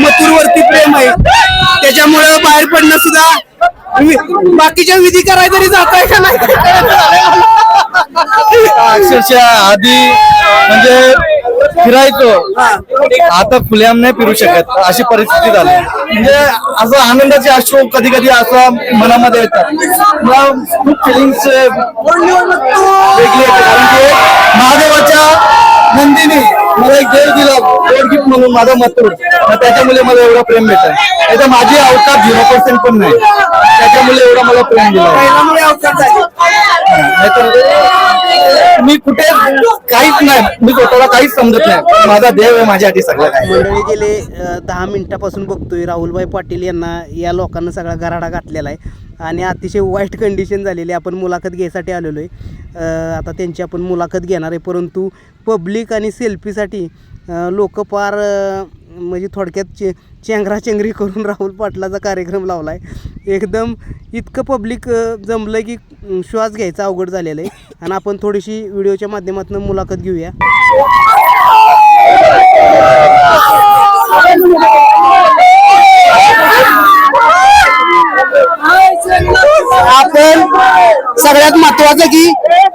मथुरवरती प्रेम आहे. त्याच्यामुळं बाहेर पडणं सुद्धा बाकीच्या विधी कराय तरी जात आहे का नाही? अक्षरशः आधी म्हणजे फिरायचो. आता खुल्याम नाही फिरू शकत. अशी परिस्थिती झाली. म्हणजे असं आनंदाचे अश्रू कधी कधी असं मनामध्ये येतात. मला खूप फिलिंग्स वेगळी येते कारण की महादेवाच्या नंदीने मला एक देव दिला गोड गिफ्ट म्हणून माझा मथुर. मग त्याच्यामुळे मला एवढं प्रेम भेटत नाही तर माझी अवकाश झिरो पर्सेंट पण नाही. त्याच्यामुळे एवढं मला प्रेम दिलं. नाहीतर मी कुठे काहीच नाही मी स्वतःला काहीच समजत नाही. माझा देव आहे माझ्यासाठी सगळं. मंडळी गेले दहा मिनिटापासून बघतोय. राहुलभाई पाटील यांना या लोकांना सगळा गराडा घातलेला आहे. आणि अतिशय वाईट कंडिशन झालेली आहे. आपण मुलाखत घ्यायसाठी आलेलो आहे. आता त्यांची आपण मुलाखत घेणार आहे. परंतु पब्लिक आणि सेल्फीसाठी लोक फार म्हणजे थोडक्यात चे चेंगराचेंगरी करून राहुल पाटलाचा कार्यक्रम लावला आहे एकदम इतकं पब्लिक जमलं की श्वास घ्यायचा अवघड झालेलं आहे. आणि आपण थोडीशी व्हिडिओच्या माध्यमातून मुलाखत घेऊया. आपण सगळ्यात महत्वाचं की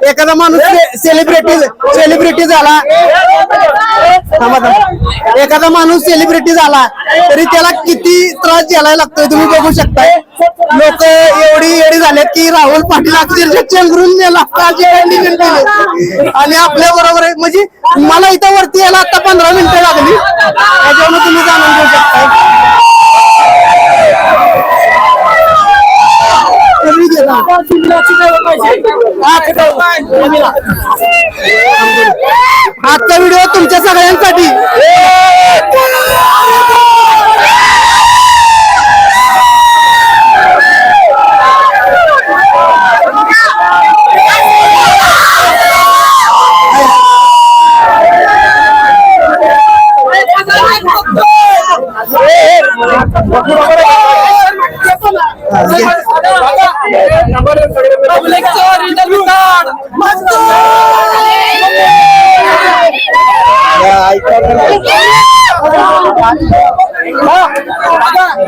एखादा माणूस सेलिब्रिटी सेलिब्रिटी झाला. एखादा माणूस सेलिब्रिटी झाला तरी त्याला किती त्रास द्यायला लागतोय तुम्ही बघू शकताय. लोक एवढी एवढी झालेत की राहुल पाटील अक्षरशः चेंगरून गेला अशी कंडिशन केली आणि आपल्या बरोबर म्हणजे मला इथं वरती यायला आता पंधरा मिनिटं लागली. त्याच्यामुळे तुम्ही जाणून घेऊ शकता कमी गेला. आजचा व्हिडिओ तुमच्या सगळ्यांसाठी.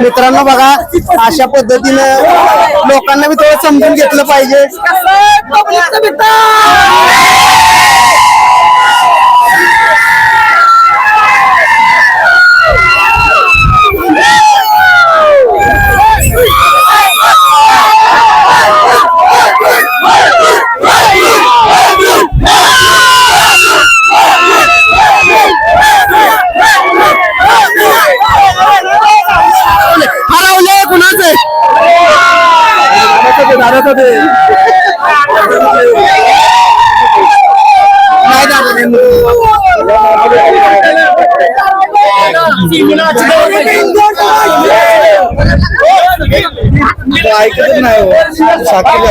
मित्रांनो बघा अशा पद्धतीनं लोकांना बी थोडं समजून घेतलं पाहिजे. नाही ऐकतच नाही हो. शाकीर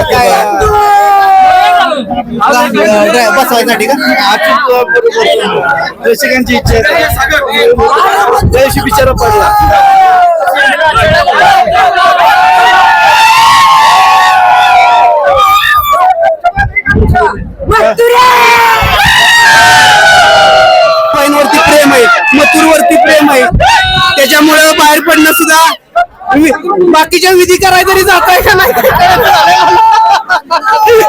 बसवायसाठी का प्रेक्षकांची इच्छा आहे जयशी बिचारा पडला वरती प्रेम आहे मथुरवरती प्रेम आहे. त्याच्यामुळं बाहेर पडणं सुद्धा बाकीच्या विधी करायला तरी जात आहे का नाही?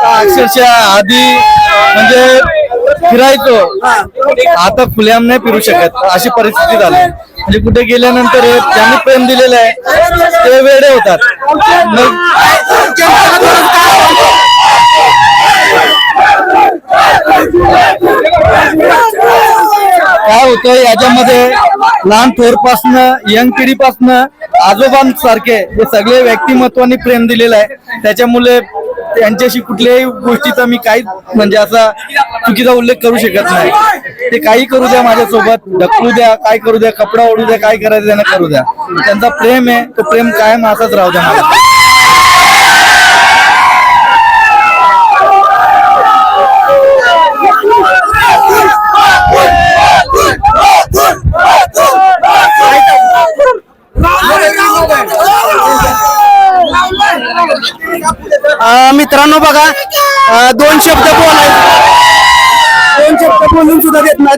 अक्षरशः आधी म्हणजे फिरायचो. आता खुलेआम नाही फिरू शकत अशी परिस्थिती झाली. म्हणजे कुठे गेल्यानंतर ज्यांनी प्रेम दिलेलं आहे ते वेडे होतात. होतं. याच्यामध्ये लहान थोरपासनं यंग पिढीपासनं आजोबांसारखे हे सगळे व्यक्तिमत्वाने प्रेम दिलेलं आहे. त्याच्यामुळे त्यांच्याशी कुठल्याही गोष्टीचा मी काही म्हणजे असा चुकीचा उल्लेख करू शकत नाही. ते काही करू द्या माझ्यासोबत ढकलू द्या काय करू द्या कपडा ओढू द्या काय करायचं त्यांना करू द्या. त्यांचा प्रेम आहे तो प्रेम कायम असाच राहू द्या मला मित्रांनो बघा दोन शब्द बोलायचे. दोन शब्द बोलून सुद्धा देत नाही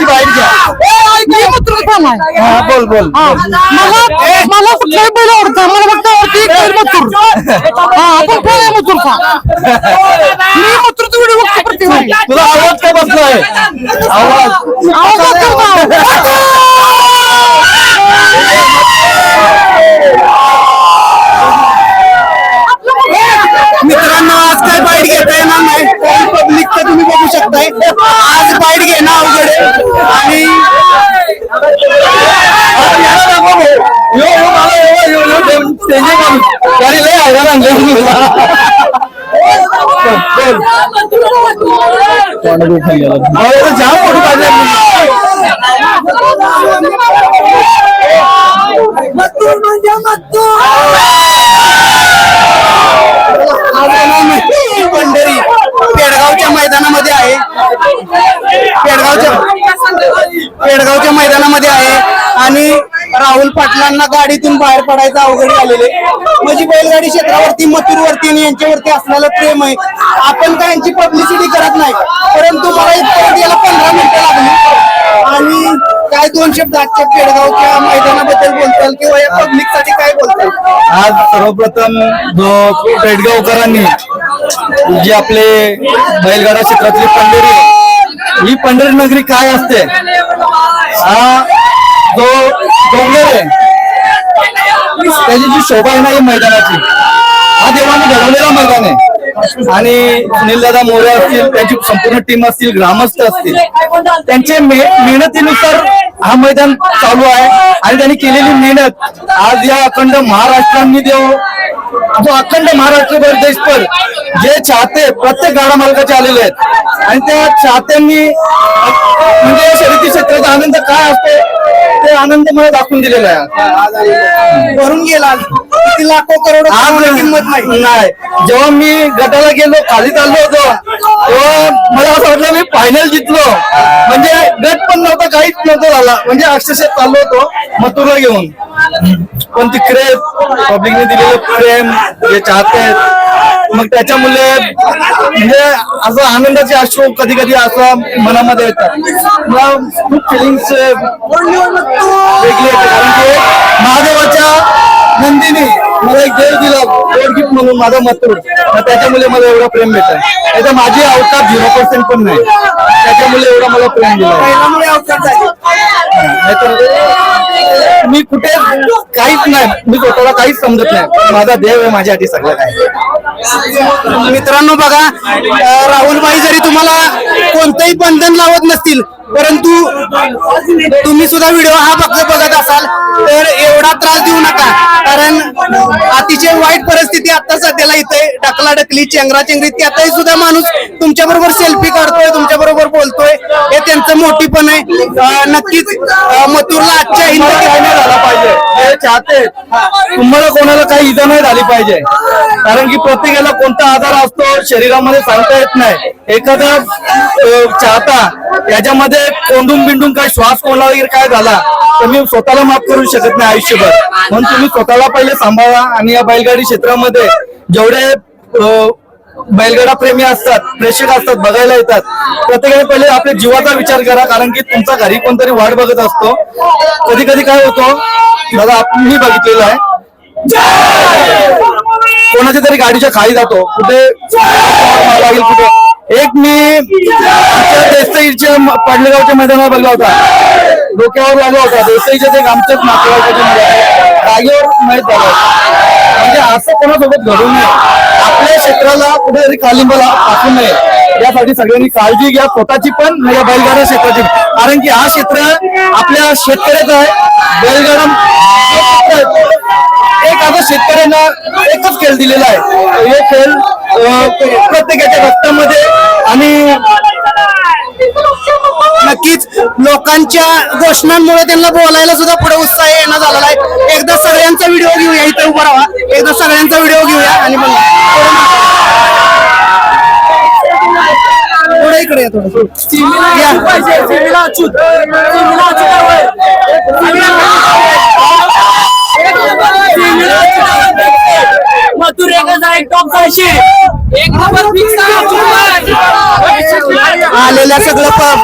बाईट घ्या. हा बोल बोल मला मला कुठलाही बैल आवडतं मला फक्त आवडते बैल मथुर. हा आपण कोण आहे मथुरचा. मी मथुरचा व्हिडिओ बघतो प्रत्येक वेळी. तुला आवाज काय बसलाय? आवाज. मित्रांनो आज काय बाईट घेता येणार नाही. पब्लिक तर तुम्ही बघू शकताय. आज बाईट घेणं अवघड आहे. आणि यो यो मला यो यो यो ते- त्याचे काम. गाडी लय आहे ना जाम फोटो पंढरी पेडगावच्या मैदानामध्ये आहे. पेडगावच्या पेडगावच्या मैदानामध्ये आहे. आणि राहुल पाटलांना गाडीतून बाहेर पडायचं अवघड झालेले म्हणजे बैलगाडी क्षेत्रावरती मथुरवरती आणि यांच्यावरती असलेलं प्रेम आहे. आपण काय यांची पब्लिसिटी करत नाही. परंतु मला इथपर्यंत याला पंधरा मिनिटं लागली. आणि काय दोन शब्द आजच्या केडगावच्या मैदानाबद्दल बोलताल किंवा या पब्लिकसाठी काय बोलताल? आज सर्वप्रथम जो पेडगावकरांनी जे आपले बैलगाडा क्षेत्रातली पंढरी ही पंढरी नगरी काय असते? हा जो डोंगर त्याची जी शोभा आहे ना ही मैदानाची हा देवाने घडवलेला मैदान आहे. आणि सुनील दादा मोरे असतील त्यांची संपूर्ण टीम असतील ग्रामस्थ असतील त्यांचे मेहनतीनुसार हा मैदान चालू आहे. आणि त्यांनी केलेली मेहनत आज या अखंड महाराष्ट्रांनी देव जो अखंड महाराष्ट्रभर देशभर जे चाहते प्रत्येक गाडा मालकाचे आलेले आहेत. आणि त्या चाहत्यांनी म्हणजे शर्यती क्षेत्राचा आनंद काय असतो? ते आनंद मला दाखवून दिलेला आहे. भरून गेला. किती लाखो करोड किंमत नाही. नाही. जेव्हा मी गटाला गेलो खाली चाललो होतो तेव्हा मला असं वाटलं मी फायनल जिंकलो म्हणजे गट पण नव्हता काहीच नव्हतं झाला. म्हणजे अक्षरशः चाललो होतो मथुरला घेऊन. पण तिकडे पब्लिकने दिलेलं प्रेम जे चाहते आहेत मग त्याच्यामुळे म्हणजे असं आनंदाचे अश्रू कधी कधी असं मनामध्ये येतात. मला खूप फिलिंग्स वेगळी येते. कारण की महादेवाच्या नंदीने मला एक देव दिला गोड गिफ्ट म्हणून माझा मथुर. त्याच्यामुळे मला एवढं प्रेम भेटत त्याचा माझी अवतार झिरो पर्सेंट पण नाही. त्याच्यामुळे एवढं मला प्रेम दिलं. नाहीतर मी कुठे काहीच नाही. मी स्वतःला काहीच समजत नाही. माझा देव आहे माझ्यासाठी सगळं काय मित्रांनो बघा राहुलबाई जरी तुम्हाला कोणतंही बंधन लावत नसतील परंतु तुम्ही सुद्धा व्हिडिओ हा फक्त बघत असाल तर एवढा त्रास देऊ नका. कारण अतिशय वाईट परिस्थिती आता सध्याला इथे ढकला डकली चेंगरा चेंगरी त्यातही सुद्धा माणूस तुमच्या बरोबर सेल्फी काढतोय तुमच्या बरोबर बोलतोय. हे त्यांचं मोठीपण आहे. नक्कीच मथुरला आजच्या हिंद तुम्हाला काय नाही झाला पाहिजे. हे चाहते. तुम्हाला कोणाला काही इजा नाही झाली पाहिजे. कारण की प्रत्येकाला कोणता आजार असतो शरीरामध्ये सांगता येत नाही. एखादा चाहता याच्यामध्ये कोंडून बिंडून काय श्वास कोंडला वगैरे काय झाला तर मी स्वतःला माफ करू शकत नाही आयुष्यभर. म्हणून तुम्ही स्वतःला पहिले सांभाळा आणि या बैलगाडी क्षेत्रामध्ये जेवढे बैलगाडा प्रेमी असतात प्रेक्षक असतात बघायला येतात प्रत्येकाने पहिले आपल्या जीवाचा विचार करा कारण की तुमचा घरी कोणतरी वाट बघत असतो. कधी कधी काय होतो दादा आप- मी बघितलेलं आहे. कोणाच्या तरी गाडीच्या खाली जातो कुठे? लागेल कुठे? एक मी देसाईच्या पाडलेगावच्या मैदानावर बघला होता. डोक्यावर लागला होता. देसाईच्या ते आमच्याच नातेवाईकाच्या मुलाला. जागेवर माहीत झालं म्हणजे असं कोणासोबत घडू नये. आपल्या क्षेत्राला कुठेतरी कालिंबाला टाकू नये. यासाठी सगळ्यांनी काळजी घ्या. स्वतःची पण म्हणजे बैलगाडा क्षेत्राची कारण की हा क्षेत्र आपल्या शेतकऱ्याचा आहे. बैलगाडा एक आता शेतकऱ्यांना एकच खेळ दिलेला आहे. हे खेळ प्रत्येकाच्या रक्तामध्ये आणि नक्कीच लोकांच्या घोषणांमुळे त्यांना बोलायला सुद्धा पुढे उत्साह येणं झालेला आहे. एकदा सगळ्यांचा व्हिडिओ घेऊया इथे उभा राहा. एकदा सगळ्यांचा व्हिडिओ घेऊया आणि मग पुढे इकडे या थोडं. या. मथुर एकच टॉप एक नंबर फिक्स आलेल्या सगळं प-